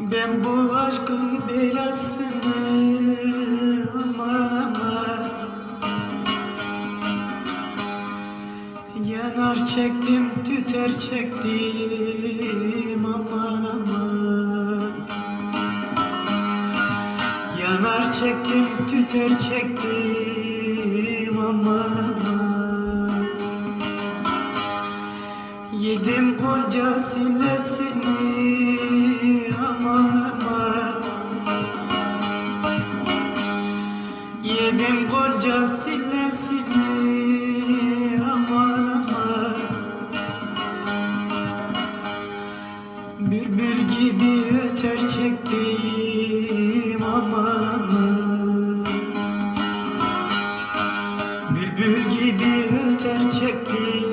Ben bu aşkın belasını aman aman. Yanar çektim tüter çektim aman aman. Yanar çektim tüter çektim aman aman. Yedim onca silesini Sevdim koca sinesini aman aman. Bülbül gibi öter çektim aman aman. Bülbül gibi öter çektim